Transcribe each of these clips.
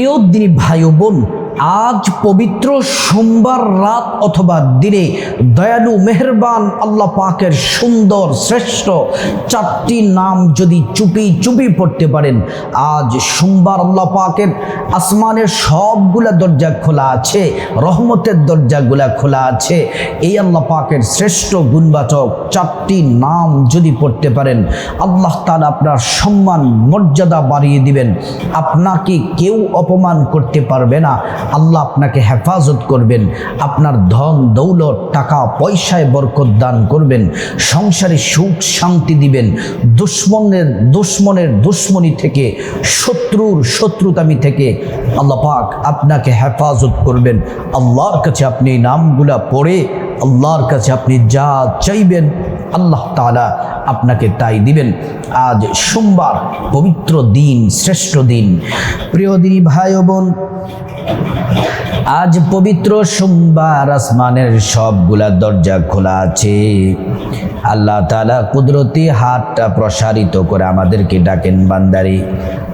প্রিয় দিনী ভাই বোন আজ পবিত্র সোমবার রাত অথবা দিনে দয়ালু মেহরবান আল্লাহ পাকের সুন্দর শ্রেষ্ঠ চারটি নাম যদি চুপি চুপি পড়তে পারেন, আজ সোমবার আল্লাহ পাকের আসমানের সবগুলা দরজা খোলা আছে, রহমতের দরজাগুলা খোলা আছে। এই আল্লাহ পাকের শ্রেষ্ঠ গুণবাচক চারটি নাম যদি পড়তে পারেন, আল্লাহ তাআলা আপনার সম্মান, মর্যাদা বাড়িয়ে দিবেন। আপনাকে কেউ অপমান করতে পারবে না। আল্লাহ আপনাকে হেফাজত করবেন, আপনার ধন, দৌলত, টাকা, পয়সায় বরকত দান করবেন, সংসারে সুখ শান্তি দিবেন, দুশ্মনের দুশ্মনের দুশ্মনী থেকে, শত্রুর শত্রুতামি থেকে আল্লাহ পাক আপনাকে হেফাজত করবেন। আল্লাহর কাছে আপনি নামগুলা পড়ে, আল্লাহর কাছে আপনি যা চাইবেন, আল্লাহ তাআলা আপনাকে তাই দিবেন। আজ সোমবার, পবিত্র দিন, শ্রেষ্ঠ দিন। প্রিয় দিনী ভাই বোন, আজ পবিত্র সোমবার, আসমানের সবগুলা দরজা খোলা আছে। আল্লাহ তালা কুদরতি হাতটা প্রসারিত করে আমাদেরকে ডাকেন, বান্দারি,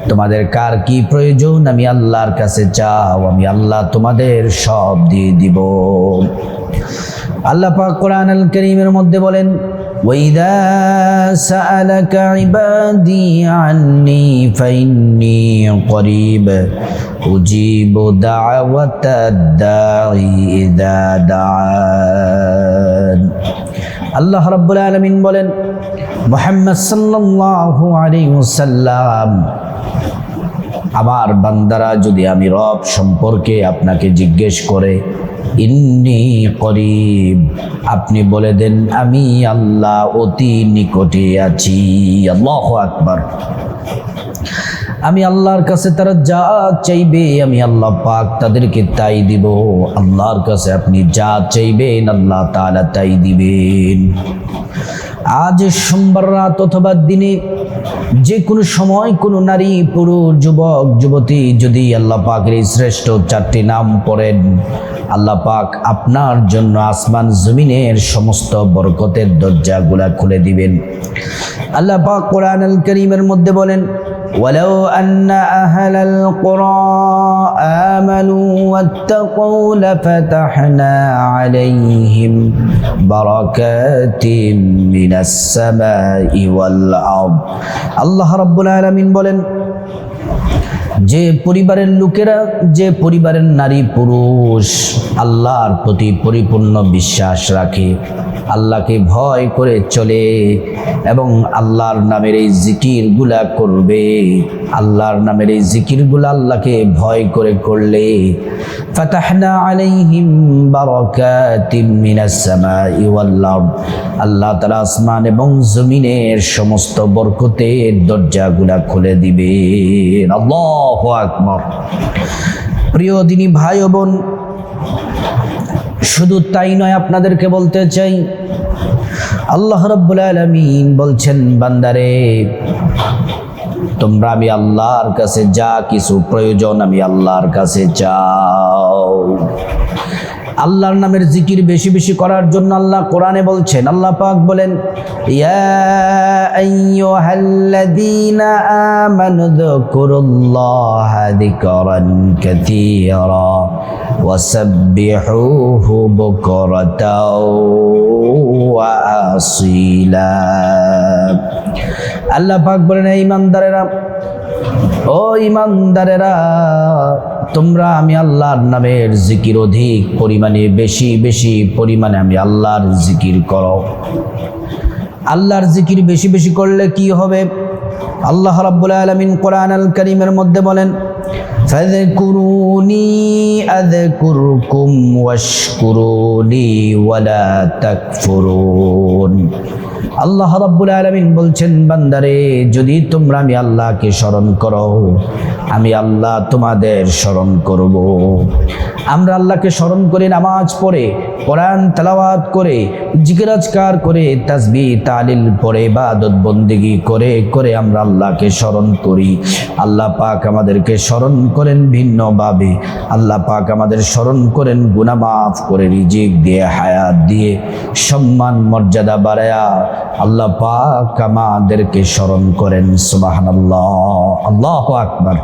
তোমাদের কার কি প্রয়োজন? আমি আল্লাহর কাছে চাও, আমি আল্লাহ তোমাদের সব দিয়ে দিব। আল্লাহ পাক কোরআন আল করিমের মধ্যে বলেন وإذا سألك عبادي عني فإني قريب أجيب دعوة الداعي إذا دعان আল্লাহ রাব্বুল আলামিন বলেন মুহাম্মদ সাল্লাল্লাহু আলাইহি ওয়াসাল্লাম আমার বান্দারা যদি আমি রব সম্পর্কে আপনাকে জিজ্ঞেস করে ইন্নি করিব। আপনি বলে দেন আমি আল্লাহ অতি নিকটে আছি। আল্লাহ আকবার। আমি আল্লাহর কাছে তারা যা চাইবে আমি আল্লাহ পাক তাদেরকে তাই দিব। আল্লাহর কাছে আপনি যা চাইবেন আল্লাহ তাআলা তাই দিবেন। আজ সোমবার রাত অথবা দিনে যে কোনো সময় কোনো নারী, পুরুষ, যুবক, যুবতী যদি আল্লাহ পাকের এই শ্রেষ্ঠ চারটি নাম পড়েন, আল্লাহ পাক আপনার জন্য আসমান জমিনের সমস্ত বরকতের দরজাগুলা খুলে দিবেন। আল্লাহ পাক কোরআন আল করিমের মধ্যে বলেন ولو أن أهل القرى آمنوا واتقوا لفتحنا عليهم بركات من السماء والأرض. الله رب العالمين بولن যে পরিবারের লোকেরা, যে পরিবারের নারী পুরুষ, আল্লাহর প্রতি পরিপূর্ণ বিশ্বাস রাখে। আল্লাহকে ভয় করে চলে এবং আল্লাহর নামের এই জিকিরগুলা করবে। আল্লাহর নামের এই জিকিরগুলা আল্লাহকে ভয় করে করলে মিনাস আল্লাহ তাআলা আসমান এবং জমিনের সমস্ত বরকতের দরজাগুলা খুলে দিবেন। আল্লাহু! প্রিয় দিনী ভাই ও বোন, শুধু তাই নয়, আপনাদেরকে বলতে চাই, আল্লাহ রব্বুল আলমিন বলছেন, বান্দারে, তোমরা আমি আল্লাহর কাছে যা কিছু প্রয়োজন আমি আল্লাহর কাছে চাও। আল্লাহর নামের জিকির বেশি বেশি করার জন্য আল্লাহ কোরআনে বলছেন আল্লাহ পাক বলেন ইয়া আল্লাহ পাক বলেন ইমানদারেরা, ও ইমানদারেরা, তোমরা আমি আল্লাহর নামের জিকির অধিক পরিমাণে বেশি বেশি পরিমাণে আমি আল্লাহর জিকির করো। আল্লাহর জিকির বেশি বেশি করলে কি হবে? আল্লাহ রাব্বুল আলামিন কোরআন আল কারীমের মধ্যে বলেন, ফাযকুরুনি আযকুরকুম ওয়াশকুরুনি ওয়ালা তাকফুরুন। আল্লাহ রাব্বুল আলামিন বলছেন, বান্দারে, যদি তোমরা আমি আল্লাহকে স্মরণ করো, আমি আল্লাহ তোমাদের স্মরণ করব। আমরা আল্লাহকে স্মরণ করে নামাজ পড়ে, কোরআন তেলাওয়াত করে জিকিরাজকার করে তাসবি তালিল পড়ে, ইবাদত বন্দিগি করে করে আমরা আল্লাহকে স্মরণ করি। আল্লাহ পাক আমাদেরকে স্মরণ করেন ভিন্নভাবে। আল্লাহ পাক আমাদের স্মরণ করেন গুনাহ মাফ করে, রিজিক দিয়ে, হায়াত দিয়ে, সম্মান, মর্যাদা বাড়ায়া আল্লাহ পাক আমাদেরকে স্মরণ করেন সুবাহান আল্লাহ আল্লাহ আকবার।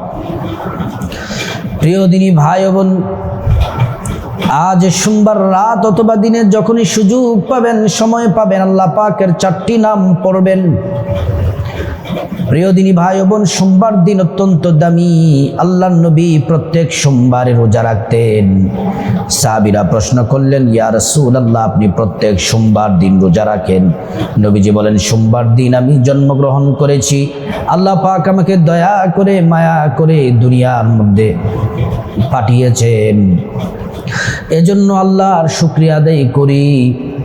প্রিয় দিনী ভাই বোন, আজ সোমবার রাত অথবা দিনে যখনই সুযোগ পাবেন, সময় পাবেন, আল্লাহ পাকের চারটি নাম পড়বেন। প্রিয় দিনী ভাই বোন, সোমবার দিন অত্যন্ত দামি। আল্লাহ নবী প্রত্যেক সোমবারে রোজা রাখতেন। সাবিরা প্রশ্ন করলেন, ইয়া রাসূল আল্লাহ আপনি প্রত্যেক সোমবার দিন রোজা রাখেন? নবীজি বলেন, সোমবার দিন আমি জন্মগ্রহণ করেছি। আল্লাহ পাক আমাকে দয়া করে, মায়া করে দুনিয়ার মধ্যে পাঠিয়েছেন। এজন্য আল্লাহর শুক্রিয়া আদায় করি।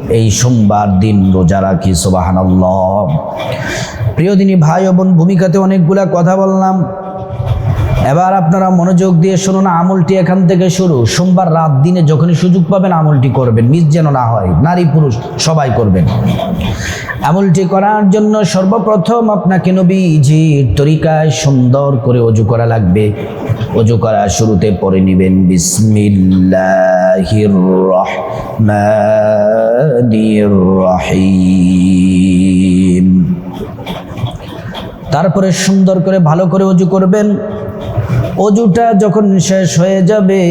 এই সোমবার দিন রোজা রাখি সোবাহান প্রিয় দিনী ভাই ও বোন, ভূমিকাতে অনেকগুলা কথা বললাম। এবার আপনারা মনোযোগ দিয়ে শুনুন আমলটি এখান থেকে শুরু। সোমবার রাত দিনে যখনই সুযোগ পাবেন আমলটি করবেন। মিস যেন না হয়, নারী পুরুষ সবাই করবেন। আমলটি করার জন্য সর্বপ্রথম আপনাকে নবীজির তরিকায় সুন্দর করে অজু করা লাগবে। অজু করা শুরুতে পরে নেবেন, বিসমিল্লাহির রহমানির রহিম। তারপরে সুন্দর করে ভালো করে অজু করবেন। অজুটা যখন শেষ হয়ে যাবে,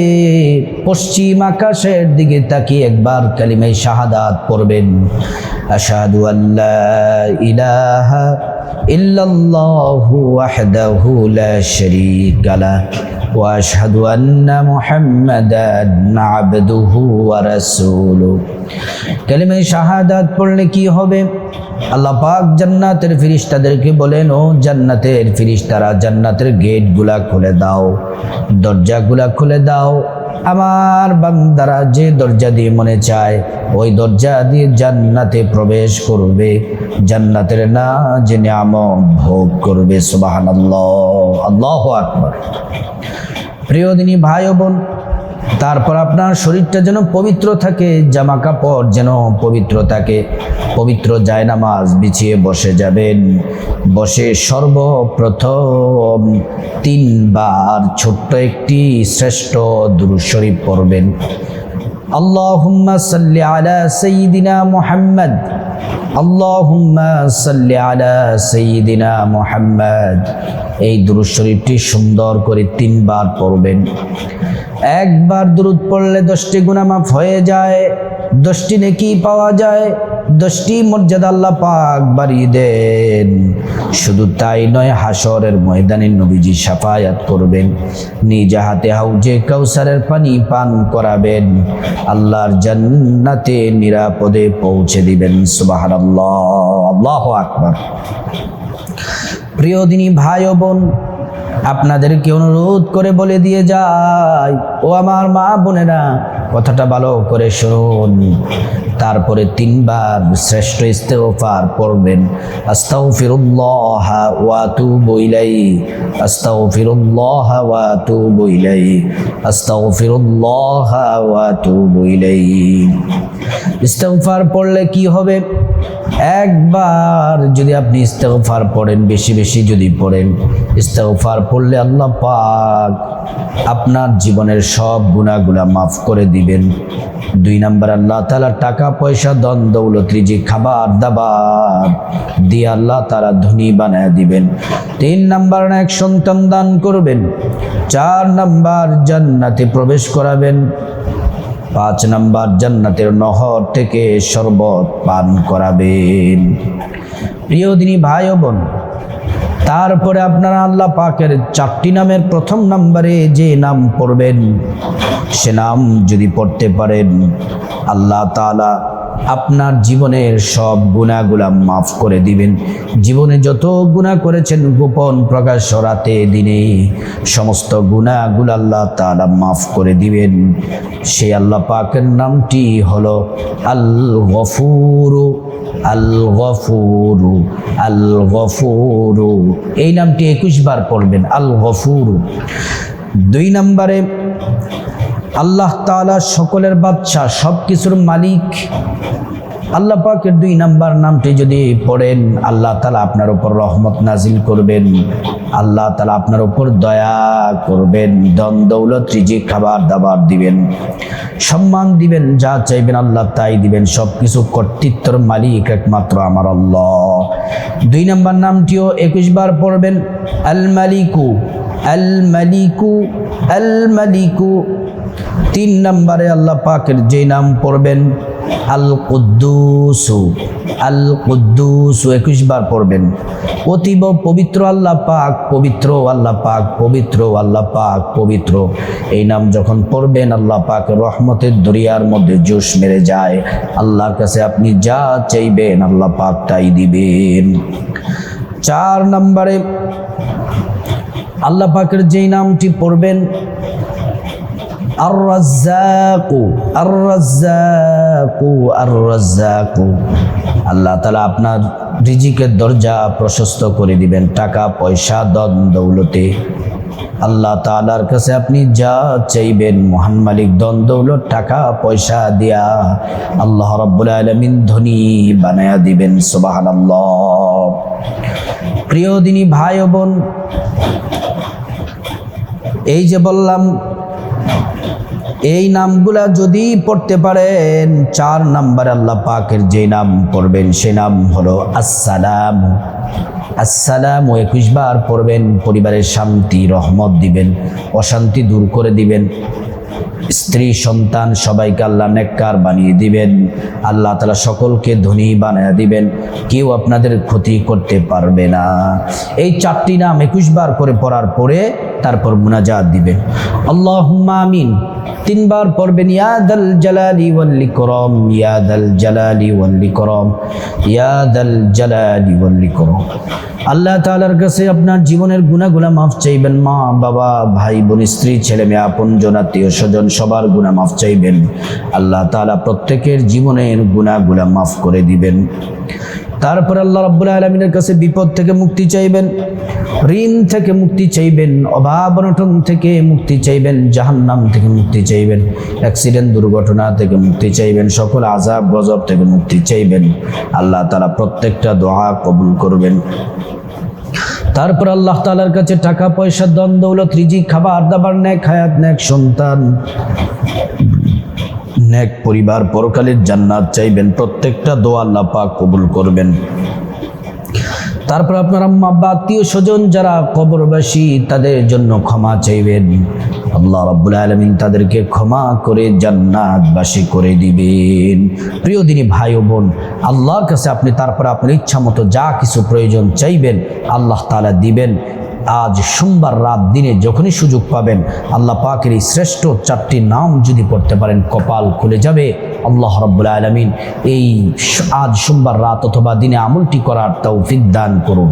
পশ্চিম আকাশের দিকে তাকিয়ে একবার কালিমাই শাহাদাত পড়বেন। আসাদু আল্লাহ ইলাহা ইল্লাল্লাহু ওয়াহদাহু লা শারীকা লাহ। واشهد ان محمدا عبده ورسوله কালিমা শাহাদাত পড়লে কি হবে আল্লাহ পাক জান্নাতের ফিরিস্তাদেরকে বলেন ও জান্নাতের ফিরিস্তারা জান্নাতের গেটগুলা খুলে দাও দরজাগুলা খুলে দাও আমার বান্দারা যে দরজা দিয়ে মনে চায়, ওই দরজা দিয়ে জান্নাতে প্রবেশ করবে। জান্নাতের না যে নিয়ামত ভোগ করবে সুবাহান আল্লাহ আল্লাহ আকবর। প্রিয় দিনী ভাই বোন তারপর আপনার শরীরটা যেন পবিত্র থাকে জামা কাপড় যেন পবিত্র থাকে। পবিত্র জায়নামাজ বিছিয়ে বসে যাবেন। বসে সর্বপ্রথম তিনবার ছোট্ট একটি শ্রেষ্ঠ দুরুশরীফ পড়বেন। আল্লাহ সাল্লি আলা সাইয়্যিদিনা মুহাম্মদ। আল্লাহুম্মা সাল্লি আলা সাইয়্যিদিনা মুহাম্মদ। এই দুরুদ শরীফটি সুন্দর করে তিনবার পড়বেন। একবার দুরুদ পড়লে দশটি গুনাহ মাফ হয়ে যায়, দশটি নেকি পাওয়া যায় দশটি মর্যাদা আল্লাহ পাক বাড়িয়ে দেন। শুধু তাই নয় হাসরের ময়দানে নবীজি সাফায়াত করবেন, নিজ হাতে হাউজে কাউসারের পানি পান করাবেন, আল্লাহর জান্নাতে নিরাপদে পৌঁছে দিবেন, সুবহানাল্লাহ, আল্লাহু আকবার। প্রিয় দিনী ভাই ও বোন, আপনাদেরকে অনুরোধ করে বলে দিয়ে যায় ও আমার মা বোনেরা কথাটা ভালো করে শুনুন। তারপরে তিনবার শ্রেষ্ঠ ইস্তেগফার পড়বেন। আস্তাগফিরুল্লাহ ওয়া আতুবু ইলাইহি। আস্তাগফিরুল্লাহ ওয়া আতুবু ইলাইহি। আস্তাগফিরুল্লাহ ওয়া আতুবু ইলাইহি। ইস্তেগফার পড়লে কি হবে? একবার যদি আপনি ইস্তেগফার পড়েন, বেশি বেশি যদি পড়েন, ইস্তেগফার পড়লে আল্লাহ পাক আপনার জীবনের সব গুণাগুলা মাফ করে দিবেন দুই নাম্বার, আল্লাহ তালা টাকা, পয়সা দন দৌলত রিজি খাবার, দাবার দিয়ে আল্লাহ তারা ধনী বানায় দিবেন। তিন নাম্বার, এক সন্তান দান করবেন। চার নাম্বার, জান্নাতে প্রবেশ করাবেন। পাঁচ নাম্বার, জান্নাতের নহর থেকে শরবত পান করাবেন। প্রিয় দিনী ভাই ও বোন তারপরে আপনারা আল্লাহ পাকের চারটি নামের প্রথম নাম্বারে যে নাম পড়বেন, সে নাম যদি পড়তে পারেন, আল্লাহ তাআলা আপনার জীবনের সব গুণাগুলা মাফ করে দিবেন। জীবনে যত গুণা করেছেন, গোপন প্রকাশ রাতে দিনে, সমস্ত গুণাগুলো আল্লাহ তাআলা মাফ করে দিবেন। সেই আল্লাহ পাকের নামটি হলো আল গফুরু আল গফুরু আল গফুরু এই নামটি একুশ বার পড়বেন আল গফুরু দুই নম্বরে আল্লাহ তাআলা সকলের বাদশাহ সব কিছুর মালিক। আল্লাহ পাকের দুই নাম্বার নামটি যদি পড়েন, আল্লাহ তালা আপনার উপর রহমত নাজিল করবেন। আল্লাহ তালা আপনার উপর দয়া করবেন দন দৌলত, রিজিক, খাবার দাবার দিবেন। সম্মান দিবেন, যা চাইবেন আল্লাহ তাই দিবেন। সব কিছু কর্তৃত্বর মালিক একমাত্র আমার আল্লাহ। দুই নাম্বার নামটিও একুশ বার পড়বেন, আল মালিকু আল মালিকু আল মালিকু তিন নম্বরে আল্লাহ পাকের যে নাম পড়বেন আল কুদ্দুসু আল কুদ্দুসু একুশ বার পড়বেন। অতীব পবিত্র আল্লাহ পাক, পবিত্র আল্লাহ পাক, পবিত্র আল্লাহ পাক, পবিত্র। এই নাম যখন পড়বেন, আল্লাহ পাক রহমতের দরিয়ার মধ্যে জোশ মেরে যায়। আল্লাহর কাছে আপনি যা চাইবেন, আল্লাহ পাক তাই দিবেন। চার নম্বরে আল্লাহ পাকের যেই নামটি পড়বেন আর আর আর আল্লাহ তালা আপনার রিজিকের দরজা প্রশস্ত করে দিবেন, টাকা, পয়সা দন দৌলতে। আল্লাহ তালার কাছে আপনি যা চাইবেন, মহান মালিক দন দৌলত, টাকা, পয়সা দিয়া আল্লাহ রব্বুল আলমিন ধনী বানায়া দিবেন সুবাহান প্রিয় দিনী ভাই বোন, এই যে বললাম এই নামগুলা যদি পড়তে পারেন, চার নাম্বার আল্লাহ পাকের যে নাম পড়বেন, সে নাম হলো আসসালাম। আসসালাম একুশ বার পড়বেন, পরিবারের শান্তি, রহমত দিবেন, অশান্তি দূর করে দিবেন। স্ত্রী, সন্তান, সবাইকে আল্লাহ নেককার বানিয়ে দিবেন। আল্লাহ তালা সকলকে ধনী বানিয়ে দিবেন। কেউ আপনাদের ক্ষতি করতে পারবে না। এই চারটি নাম একুশ বার করে পড়ার পরে তারপর মুনাজাত দিবেন। আল্লাহ আমিন। তিনবার পড়বেন ইয়াদাল জালালি ওয়াল্লি করম ইয়াদাল জালালি ওয়াল্লি করম ইয়াদাল জালালি ওয়াল্লি করম আল্লাহ তালার কাছে আপনার জীবনের গুণাগুলা মাফ চাইবেন। মা, বাবা, ভাই, বোন, স্ত্রী, ছেলে, মেয়ে, আপন, জন, আত্মীয়, স্বজন সবার গুণা মাফ চাইবেন। আল্লাহ তাআলা প্রত্যেকের জীবনের গুণাগুলা মাফ করে দিবেন। তারপর আল্লাহ রাব্বুল আলমিনের কাছে বিপদ থেকে মুক্তি চাইবেন, ঋণ থেকে মুক্তি চাইবেন, অভাব অনটন থেকে মুক্তি চাইবেন, জাহান্নাম থেকে মুক্তি চাইবেন, অ্যাক্সিডেন্ট দুর্ঘটনা থেকে মুক্তি চাইবেন, সকল আজাব গজব থেকে মুক্তি চাইবেন। আল্লাহ তারা প্রত্যেকটা দোয়া কবুল করবেন। তারপর আল্লাহ তালার কাছে টাকা, পয়সা দন দৌলত রিজি খাবার, দাবার নেক হায়াত নেক সন্তান নেক পরিবার পরকালের জান্নাত চাইবেন। প্রত্যেকটা দোয়া আল্লাহ পাক কবুল করবেন। তারপর আপনার আম্মা আব্বা আত্মীয় স্বজন যারা কবরবাসী, তাদের জন্য ক্ষমা চাইবেন। আল্লাহ রাব্বুল আলমিন তাদেরকে ক্ষমা করে জান্নাতবাসী করে দিবেন। প্রিয় দিনী ভাই ও বোন, আল্লাহর কাছে আপনি, তারপর আপনার ইচ্ছা মতো যা কিছু প্রয়োজন চাইবেন, আল্লাহ তালা দিবেন। আজ সোমবার রাত দিনে যখনই সুযোগ পাবেন, আল্লাহ পাকের এই শ্রেষ্ঠ চারটি নাম যদি পড়তে পারেন, কপাল খুলে যাবে। আল্লাহ রব্বুল আলমিন এই আজ সোমবার রাত অথবা দিনে আমলটি করার তৌফিক দান করুন।